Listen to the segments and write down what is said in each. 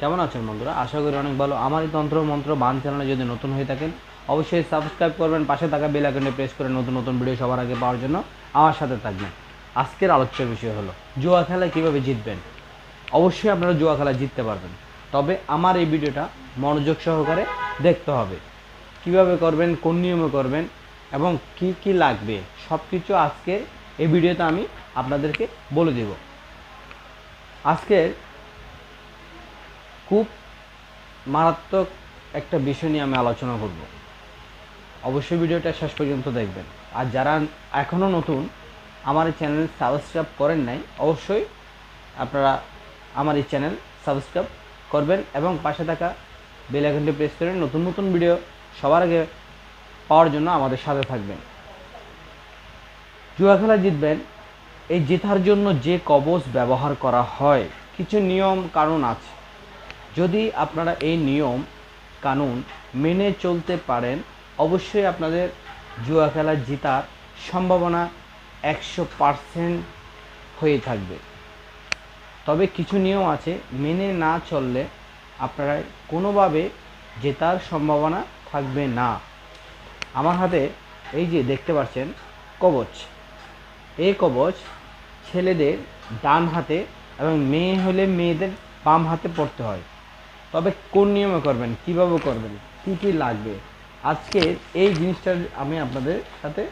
কেমন আছেন বন্ধুরা? আশা করি অনেক ভালো। আমার এই তন্ত্র মন্ত্র বান চ্যানেলে যদি নতুন হয়ে থাকেন, অবশ্যই সাবস্ক্রাইব করবেন, পাশে থাকা বেল আইকনে প্রেস করে নতুন নতুন ভিডিও সবার আগে পাওয়ার জন্য আমার সাথে থাকবেন। আজকের আলোচ্য বিষয় হলো, জুয়া খেলায় কীভাবে জিতবেন? অবশ্যই আপনারা জুয়া খেলা জিততে পারবেন। তবে আমার এই ভিডিওটা মনোযোগ সহকারে দেখতে হবে। কীভাবে করবেন, কোন নিয়মে করবেন এবং কি কি লাগবে সব কিছু আজকে এই ভিডিওতে আমি আপনাদেরকে বলে দেব। আজকের খুব মারাত্মক একটা বিষয় নিয়ে আমি আলোচনা করব। অবশ্যই ভিডিওটা শেষ পর্যন্ত দেখবেন। আর যারা এখনও নতুন, আমার এই চ্যানেল সাবস্ক্রাইব করেন নাই, অবশ্যই আপনারা আমার এই চ্যানেল সাবস্ক্রাইব করবেন এবং পাশে থাকা বেল প্রেস করে নতুন নতুন ভিডিও সবার আগে পাওয়ার জন্য আমাদের সাথে থাকবেন। জুয়া খেলা জিতবেন, এই জেতার জন্য যে কবচ ব্যবহার করা হয়, কিছু নিয়ম কানুন আছে। যদি আপনারা এই নিয়ম, কানুন মেনে চলতে পারেন, অবশ্যই আপনাদের জুয়া খেলা জেতার সম্ভাবনা একশো পারসেন্ট হয়ে থাকবে। তবে কিছু নিয়ম আছে, মেনে না চললে আপনারা কোনোভাবে জেতার সম্ভাবনা থাকবে না। আমার হাতে এই যে দেখতে পাচ্ছেন, কবচ। এই কবচ ছেলেদের ডান হাতে এবং মেয়ে হলে মেয়েদের বাম হাতে পড়তে হয়। তবে কোন নিয়মে করবেন, কীভাবে করবেন, কি কি লাগবে? আজকে এই জিনিসটা আমি আপনাদের সাথে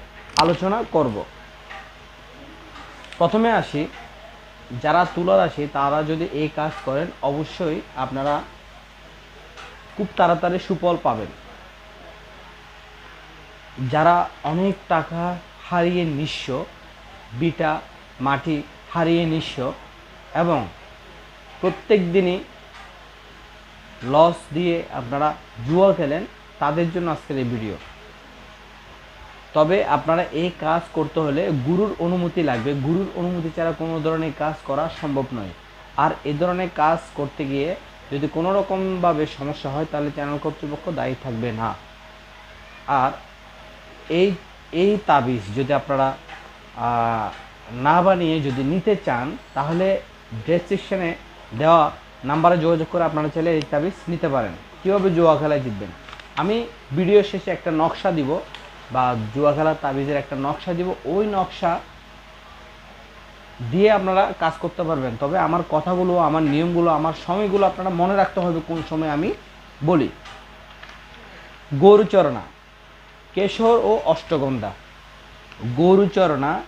আলোচনা করব। প্রথমে আসি, যারা তুলা রাশি তারা যদি এই কাজ করেন, অবশ্যই আপনারা খুব তাড়াতাড়ি সুফল পাবেন। যারা অনেক টাকা হারিয়ে নিঃস্ব, বিটা, মাটি হারিয়ে নিঃস্ব, এবং প্রত্যেক দিনই লস দিয়ে আপনারা জুয়া খেলেন, তাদের জন্য আজকের এই ভিডিও তবে আপনারা এই কাজ করতে হলে গুরুর অনুমতি লাগবে। গুরুর অনুমতি ছাড়া কোনো ধরনের কাজ করা সম্ভব নয়। আর এ ধরনের কাজ করতে গিয়ে যদি কোনো রকমভাবে সমস্যা হয়, তাহলে চ্যানেল কর্তৃপক্ষ দায়ী থাকবে না। আর এই এই তাবিজ যদি আপনারা না বানিয়ে যদি নিতে চান, তাহলে ডেসক্রিপশনে দেওয়া নাম্বারে যোগাযোগ করে আপনারা চাইলে এই তাবিজ নিতে পারেন। কীভাবে জুয়া খেলায় জিতবেন? আমি ভিডিও শেষে একটা নকশা দিব বা জুয়া খেলার তাবিজের একটা নকশা দিব। ওই নকশা দিয়ে আপনারা কাজ করতে পারবেন। তবে আমার কথাগুলো, আমার নিয়মগুলো, আমার সময়গুলো আপনারা মনে রাখতে হবে কোন সময় আমি বলি। গরুচরণা কেশর ও অষ্টগন্ধা। গরুচরণা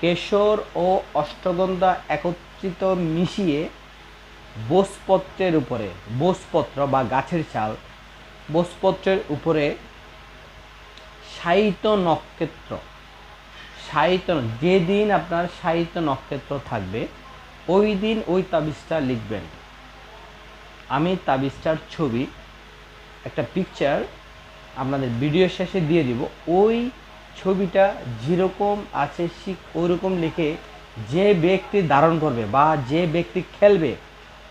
কেশর ও অষ্টগন্ধা একত্রিত মিশিয়ে বোসপত্রের উপরে, বোসপত্র বা গাছের চাল বোসপত্রের উপরে সাহিত্য নক্ষত্র। সাহিত্য যেদিন আপনার সাহিত্য নক্ষত্র থাকবে ওই দিন ওই তাবিজটা লিখবেন। আমি তাবিজটার ছবি, একটা পিকচার আপনাদের ভিডিও শেষে দিয়ে দিব। ওই ছবিটা যেরকম আছে, ঠিক ওইরকম লিখে যে ব্যক্তি ধারণ করবে বা যে ব্যক্তি খেলবে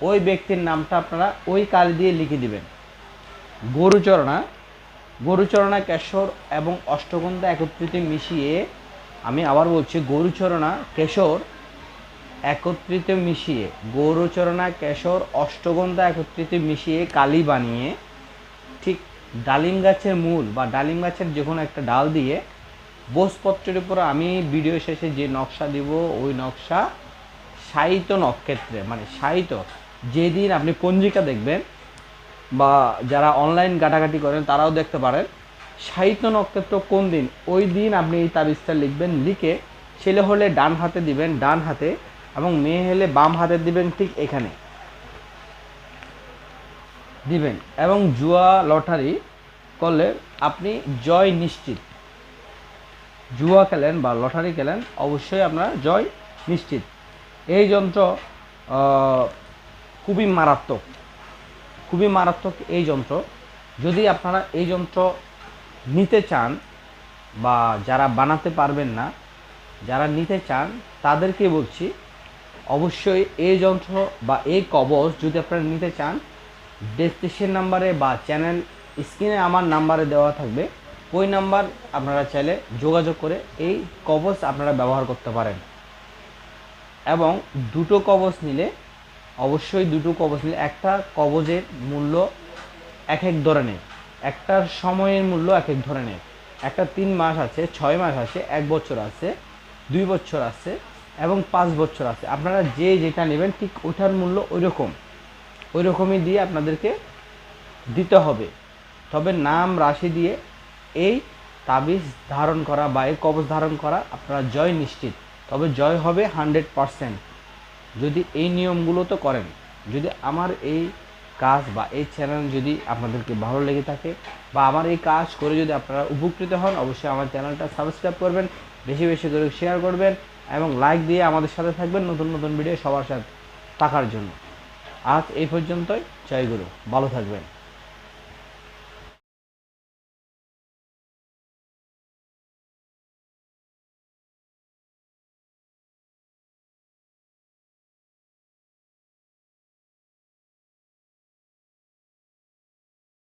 ওই ব্যক্তির নামটা আপনারা ওই কাল দিয়ে লিখে দিবেন। গরুচরণা গরুচরণা কেশর এবং অষ্টগন্ধা একত্রিত মিশিয়ে আমি আবার বলছি গরুচরণা কেশর একত্রিত মিশিয়ে গৌরচরণা কেশর অষ্টগন্ধা একত্রিত মিশিয়ে কালি বানিয়ে ঠিক ডালিম গাছের মূল বা ডালিম গাছের যে কোনো একটা ডাল দিয়ে বোসপত্রের উপর আমি ভিডিও শেষে যে নকশা দিব, ওই নকশা সাহিত্য নক্ষত্রে মানে সাহিত্য যেদিন আপনি পঞ্জিকা দেখবেন বা যারা অনলাইন ঘাটাঘাটি করেন, তারাও দেখতে পারেন। সাহিত্য নক্ষত্র কোন দিন? ওই দিন আপনি এই তাবিজটা লিখবেন, লিখে ছেলে হলে ডান হাতে দিবেন, ডান হাতে, এবং মেয়ে হলে বাম হাতে দিবেন ঠিক এখানে। দিবেন। এবং জুয়া, লটারি করলে আপনি জয় নিশ্চিত। জুয়া খেলেন বা লটারি খেলেন, অবশ্যই আপনার জয় নিশ্চিত। এই যন্ত্র খুবই মারাত্মক খুবই মারাত্মক এই যন্ত্র। যদি আপনারা এই যন্ত্র নিতে চান বা যারা বানাতে পারবেন না, যারা নিতে চান, তাদেরকে বলছি, অবশ্যই এই যন্ত্র বা এই কবচ যদি আপনারা নিতে চান ডেসক্রিপশন নাম্বারে বা চ্যানেল স্ক্রিনে আমার নাম্বারে দেওয়া থাকবে। ওই নাম্বার আপনারা চাইলে যোগাযোগ করে এই কবচ আপনারা ব্যবহার করতে পারেন। এবং দুটো কবচ নিলে অবশ্যই দুটো কবজ নিলে। একটা কবজের মূল্য এক এক ধরনের। একটার সময়ের মূল্য এক এক ধরনের। একটা তিন মাস আছে, ছয় মাস আছে, এক বছর আছে, দুই বছর আছে এবং পাঁচ বছর আছে। আপনারা যে যেটা নেবেন ঠিক ওটার মূল্য ওই রকম ওই রকমই দিয়ে আপনাদেরকে দিতে হবে। তবে নাম, রাশি দিয়ে এই তাবিজ ধারণ করা বা এই কবজ ধারণ করা আপনারা জয় নিশ্চিত। তবে জয় হবে হান্ড্রেড পারসেন্ট যদি এই নিয়মগুলো তো করেন, যদি আমার এই কাজ বা এই চ্যানেল যদি আপনাদেরকে ভালো লেগে থাকে বা আমার এই কাজ করে যদি আপনারা উপকৃত হন, অবশ্যই আমার চ্যানেলটা সাবস্ক্রাইব করবেন, বেশি বেশি করে শেয়ার করবেন এবং লাইক দিয়ে আমাদের সাথে থাকবেন নতুন নতুন ভিডিও সবার সাথে থাকার জন্য। আজ এই পর্যন্তই, জয় গুরু, ভালো থাকবেন।